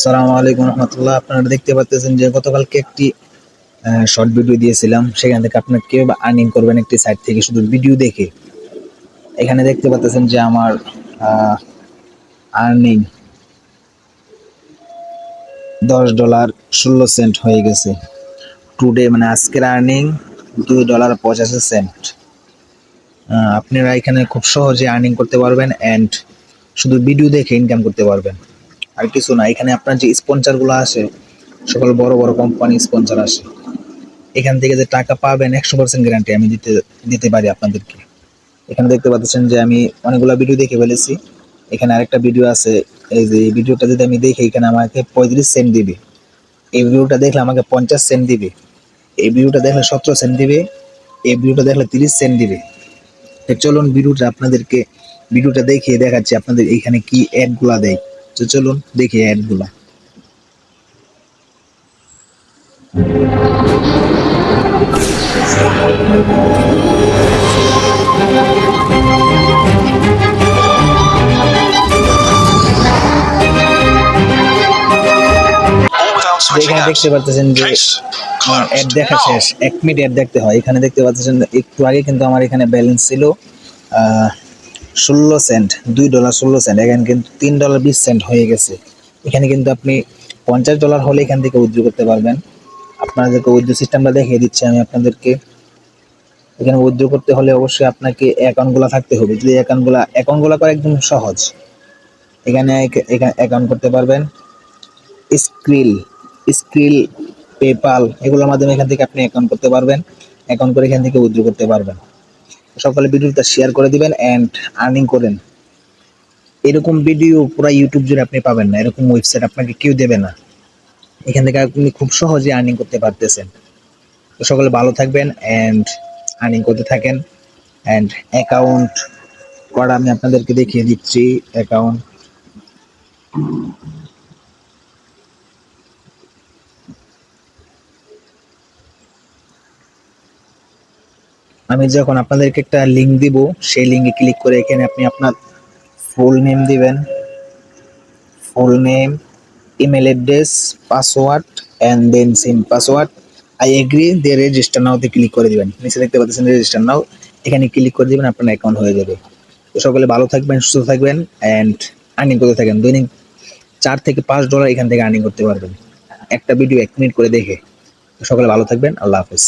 সালামু আলাইকুম রহমতুল্লাহ। আপনারা দেখতে পাচ্ছেন যে গতকালকে একটি শর্ট ভিডিও দিয়েছিলাম। সেখান থেকে আপনার কীভাবে আর্নিং করবেন একটি সাইট থেকে শুধু ভিডিও দেখে। এখানে দেখতে পাচ্ছেন যে আমার আর্নিং দশ ডলার ষোলো সেন্ট হয়ে গেছে। টুডে মানে আজকের আর্নিং দুই ডলার পঁচাশি সেন্ট আপনারা এখানে খুব সহজে আর্নিং করতে পারবেন অ্যান্ড শুধু ভিডিও দেখে ইনকাম করতে পারবেন। আর কিছু না, এখানে আপনার যে স্পন্সারগুলো আসে সকল বড় বড় কোম্পানি স্পন্সার আসে এখান থেকে যে টাকা পাবেন একশো পার্সেন্ট গ্যারান্টি আমি দিতে দিতে পারি আপনাদেরকে। এখানে দেখতে পাচ্ছেন যে আমি অনেকগুলো ভিডিও দেখে ফেলেছি। এখানে আরেকটা ভিডিও আছে, এই যে ভিডিওটা যদি আমি দেখি, এখানে আমাকে পঁয়ত্রিশ সেন্ট দিবে। এই ভিডিওটা দেখলে আমাকে পঞ্চাশ সেন্ট দিবে। এই ভিডিওটা দেখলে সতেরো সেন্ট দিবে। এই ভিডিওটা দেখলে তিরিশ সেন্ট দিবে। চলুন ভিডিওটা আপনাদেরকে ভিডিওটা দেখিয়ে দেখাচ্ছি আপনাদের এখানে কি অ্যাডগুলা দেয়। তো চলুন দেখি অ্যাডগুলা। এখানে দেখতে পাচ্ছেন যে Case অ্যাড. দেখা শেষ। এক মিনিট অ্যাড দেখতে হয়। এখানে দেখতে পাচ্ছেন একটু আগে কিন্তু আমার এখানে ব্যালেন্স ছিল। ষোলো সেন্ট দুই ডলার ষোলো সেন্ট এখানে কিন্তু তিন ডলার বিশ সেন্ট হয়ে গেছে। এখানে কিন্তু আপনি পঞ্চাশ ডলার হলে এখান থেকে উইথড্র করতে পারবেন। আপনাদেরকে উইথড্র সিস্টেমটা দেখিয়ে দিচ্ছি আমি আপনাদেরকে। এখানে উইথড্র করতে হলে অবশ্যই আপনাকে অ্যাকাউন্টগুলো থাকতে হবে। যদি অ্যাকাউন্টগুলো অ্যাকাউন্টগুলো করা একদম সহজ। এখানে এখানে অ্যাকাউন্ট করতে পারবেন। স্ক্রিল স্ক্রিল পেপাল এগুলোর মাধ্যমে এখান থেকে আপনি অ্যাকাউন্ট করতে পারবেন। অ্যাকাউন্ট করে এখান থেকে উইথড্র করতে পারবেন। সকালে ভিডিওটা শেয়ার করে দিবেন অ্যান্ড আর্নিং করেন। এরকম ভিডিও পুরো ইউটিউব জুড়ে আপনি পাবেন না, এরকম ওয়েবসাইট আপনাকে কেউ দেবে না। এখান থেকে আপনি খুব সহজে আর্নিং করতে পারতেছেন। তো সকলে ভালো থাকবেন অ্যান্ড আর্নিং করতে থাকেন। অ্যান্ড অ্যাকাউন্ট করা আমি আপনাদেরকে দেখিয়ে দিচ্ছি অ্যাকাউন্ট আমি যখন আপনাদেরকে একটা লিঙ্ক দিব, সেই লিঙ্কে ক্লিক করে এখানে আপনি আপনার ফুল নেম দিবেন। Full name email address password and then same password I agree দিয়ে রেজিস্টার নাওতে ক্লিক করে দিবেন। নিচে দেখতে পাচ্ছেন রেজিস্টার নাও এখানে ক্লিক করে দিবেন, আপনার অ্যাকাউন্ট হয়ে যাবে। তো সকলে ভালো থাকবেন, সুস্থ থাকবেন অ্যান্ড আর্নিং করতে থাকেন। দৈনিক চার থেকে পাঁচ ডলার এখান থেকে আর্নিং করতে পারবেন। একটা ভিডিও এক মিনিট করে দেখে। সকলে ভালো থাকবেন, আল্লাহ হাফেজ।